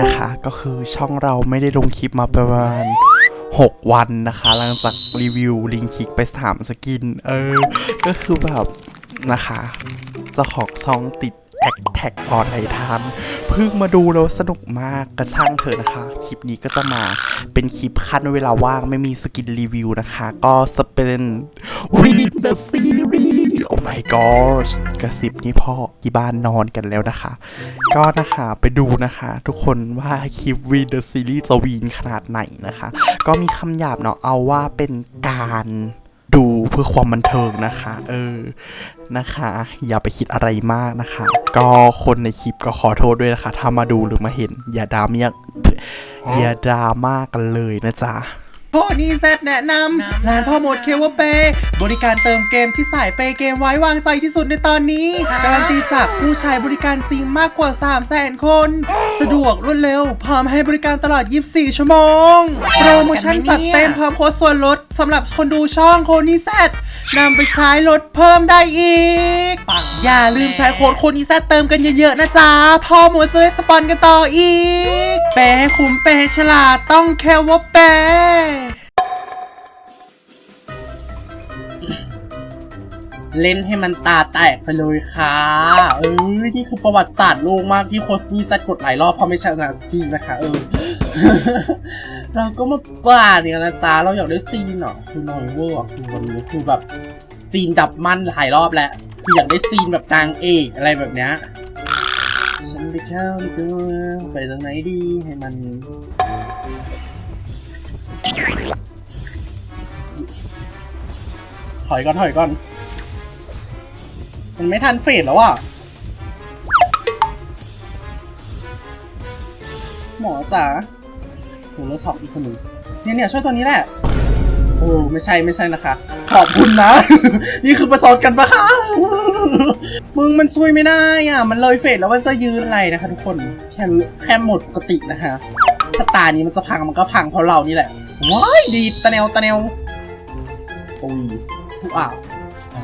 นะคะ ก็คือช่องเราไม่ได้ลงคลิปมาประมาณ6 วันนะคะ หลังจากรีวิวลิงคิกไปสามสกิน เออ ก็คือแบบนะคะเจ้าของซองติด แอคแท็กออนไททันเพิ่งมาดูแล้วสนุกมากกระช่างเถอะนะคะ คลิปนี้ก็จะมาเป็นคลิปขั้นเวลาว่างไม่มีสกินรีวิวนะคะ ก็จะเป็น Read the Series Oh my god กระซิบนี่พ่อที่บ้านนอนกันแล้วนะคะ ก็นะคะไปดูนะคะ ทุกคนว่าคลิป Read the Series จะวีนขนาดไหนนะคะ ก็มีคำหยาบเนาะเอาว่าเป็นการ พื่อความบันเทิงนะคะ เออนะคะ อย่าไปคิดอะไรมากนะคะ ก็คนในคลิปก็ขอโทษด้วยนะคะ ถ้ามาดูหรือมาเห็น อย่าดราม่าอย่าดราม่ากันเลยนะจ๊ะ โพนี่แซดแนะนำร้านพ่อมดเคเวเปบริการเติมเกมที่สายเปย์เกมไว้วางใจที่สุดในตอนนี้ การันตีจากผู้ใช้บริการจริงมากกว่า 3 0 0 0 0 0 คน สะดวกรวดเร็ว พร้อมให้บริการตลอด 24 ชั่วโมง โปรโมชั่นจัดเต็มพร้อมโค้ดส่วนลดสำหรับคนดูช่องโคนี่แซด นำไปใช้ลดเพิ่มได้อีกอย่าลืมใช้โค้ดโคนี่แซดเติมกันเยอะๆนะจ๊ะพ่อหมดจะได้สปอนกันต่ออีกเปย์ให้คุ้มเปย์ให้ฉลาดต้องแค่ว่าเปย์เล่นให้มันตาแตกไปเลยค่ะ เออ นี่คือประวัติศาสตร์โลกมากที่โคสมีตัดกดหลายรอบเพราะไม่ชนะทีนะคะ เออ เราก็มาบ้าเนี่ยนะจ๊ะเราอยากได้ซีนเหรอคือน้อยเวอร์อคือวันนี้คือแบบซีนดับมันหลายรอบแล้วคืออยากได้ซีนแบบกลางเอกอะไรแบบเนี้ยฉันไปเข้าดีกว่าไปทางไหนดีให้มันถอยก่อนถอยก่อน มันไม่ทันเฟดแล้วอะ หมอจ๋า โหแล้วช็อกอีกคนหนึ่งเนี่ยเนี่ยช่วยตัวนี้แหละโอ้ไม่ใช่ไม่ใช่นะคะ ขอบคุณนะ นี่คือประสอนกันปะคะมึงมันช่วยไม่ได้อะ มันเลยเฟดแล้วมันจะยืนอะไรนะคะ ทุกคนแค่แค่หมดปกตินะคะถ้าตานี้มันจะพังมันก็พังเพราะเรานี่แหละว้ายดีตะแนวตะแนวโอ้ยอ้าวอะ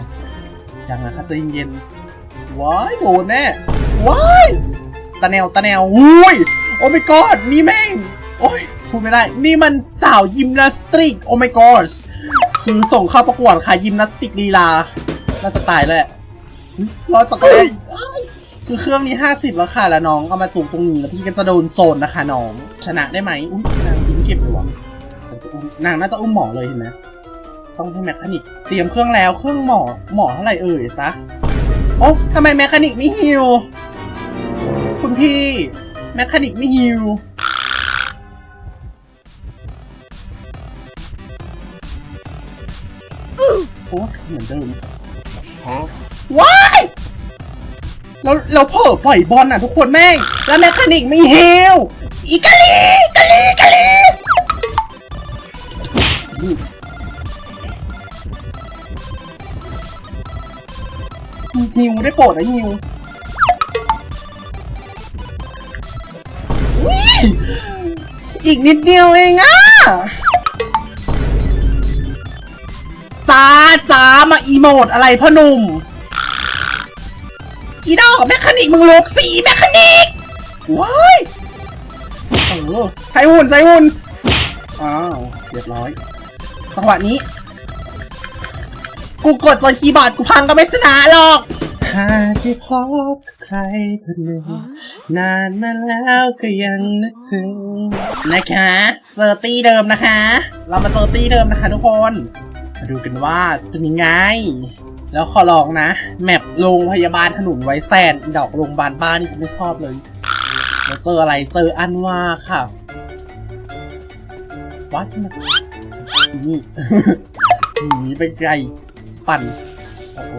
ยังนะคะใจเย็นว้ายโดนแน่ว้ายตะแนวตะแนวอุ้ยโอ้ my god นี่แม่งโอ้ย พูดไม่ได้ นี่มันสาวยิมนาสติก โอ้ my god คือส่งเข้าประกวดค่ะยิมนาสติกลีลา น่าจะตายแล้วแหละรอตกเลยอ้าวคือเครื่องนี้50แล้วค่ะ แล้วน้องเอามาตุกตรงนี้แล้วพี่ก็จะโดนโซนนะคะน้อง ชนะได้ไหมอุ้ยนางยิ้มเก็บเลวะนางน่าจะอุ้มหมอเลยเห็นไหมต้องให้แมคานิกเตรียมเครื่องแล้วเครื่องหมอหมอเท่าไหร่เอ่ยซะโอ้ทำไมแมคานิกไม่ฮิวคุณพี่แมคานิกไม่ฮิว เหมือนเดิมว้ายเราเราเผลอปล่อยบอลน่ะทุกคนแม่ง แล้วแมคานิกไม่เฮิวอีกาลีกาลีกาลีฮิวได้โปรดนะฮิวอีกนิดเดียวเองอะ จ้าจ้ามาอีโมดอะไรพ่อหนุ่ม อีดอกแมคานิกมึงลกสีแมคานิกว้ายเออใช้หุ่นใช้หุ่นอ้าวเรียบร้อยจังหวะนี้ กูกดจนคีย์บอร์ดกูพังก็ไม่ชนะหรอกหากที่พบใครคนหนึ่งนานมาแล้วก็ยังนึกถึงนะคะเจอตีเดิมนะคะ เรามาเจอตีเดิมนะคะทุกคน มาดูกันว่าเป็นยังไง แล้วขอลองนะ แมปโรงพยาบาลถนนไว้แซนดอกโรงพยาบาลบ้านนี่ไม่ชอบเลยแล้วเจออะไรเจออันว่าค่ะ วัดมันนี่หนีไปไกล ปั่น โอ้โห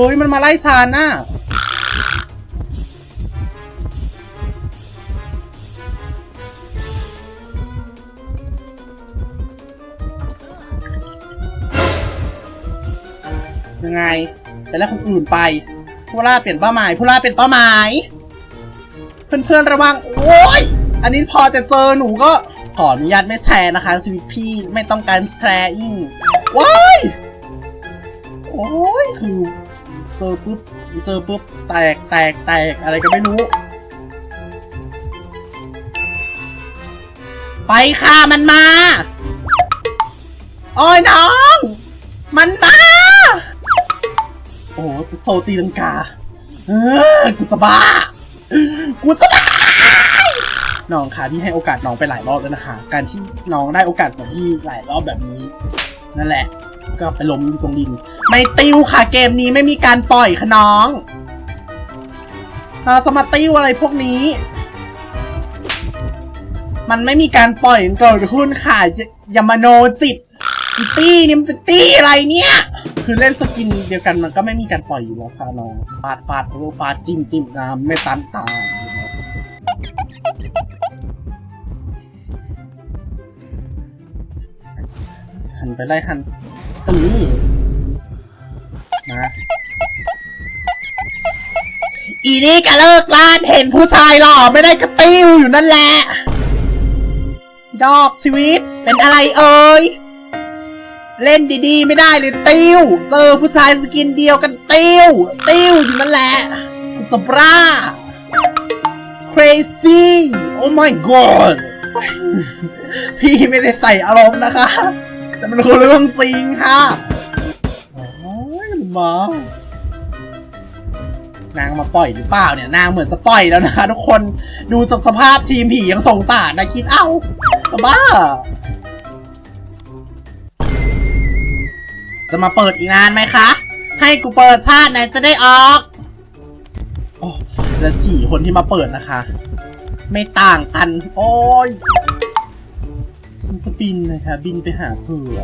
ฮ้ยมันมาไล่ชานน่ะยังไงไปแล้วคนอื่นไปผู้ล่าเปลี่ยนเป้าหมายผู้ล่าเปลี่ยนเป้าหมาย เพื่อนๆระวัง โอ้ย อันนี้พอจะเจอหนูก็ขออนุญาตไม่แชร์นะคะชีวิตพี่ไม่ต้องการแชร์อิงว้าย โอ้ยคือ เจอปุ๊บเจอปุ๊บแตกแตกแตกอะไรก็ไม่รู้ ไปค่ะมันมา โอ้ยน้อง มันมา โอ้โหโซตีลังกา เออกูจะบ้ากูจะบ้าน้องค่ะพี่ให้โอกาสน้องไปหลายรอบแล้วนะคะ การที่น้องได้โอกาสจากพี่หลายรอบแบบนี้ นั่นแหละ ก็ไปล้มอยู่ตรงดิน ไม่ติวค่ะเกมนี้ไม่มีการปล่อยค่ะน้อง เราจะมาติวอะไรพวกนี้ มันไม่มีการปล่อยเกิดขึ้นค่ะอย่ามาโนจิตตี้นี่มันเป็นตี้อะไรเนี่ย คือเล่นสกินเดียวกันมันก็ไม่มีการปล่อยอยู่แล้วค่ะน้องปาดปาดโอ้ปาดจิ้มจิ้มน้ำไม่ตันตาหันไปไล่หันตรงนี้ อีนี่ก็เลิกลานเห็นผู้ชายหล่อไม่ได้กระติ้วอยู่นั่นแหละ ดอกชีวิต เป็นอะไรเอ่ย เล่นดีๆ ไม่ได้เลยติ้ว เจอผู้ชายสกินเดียวกันติ้ว ติ้วอยู่นั่นแหละสปรา crazy oh my god พี่ไม่ได้ใส่อารมณ์นะคะ แต่มันคือเรื่องจริงค่ะ โอ้ยมา นางมาปล่อยหรือเปล่าเนี่ยนางเหมือนจะปล่อยแล้วนะคะ ทุกคนดูจากสภาพทีมผียังสงสารนะคิดเอ้าบ้า จะมาเปิดอีกนานไหมคะ ให้กูเปิดชาติไหนจะได้ออกโอ้และสี่คนที่มาเปิดนะคะ ไม่ต่างกัน โอ้ยฉันจะบินนะคะ บินไปหาเผื่อ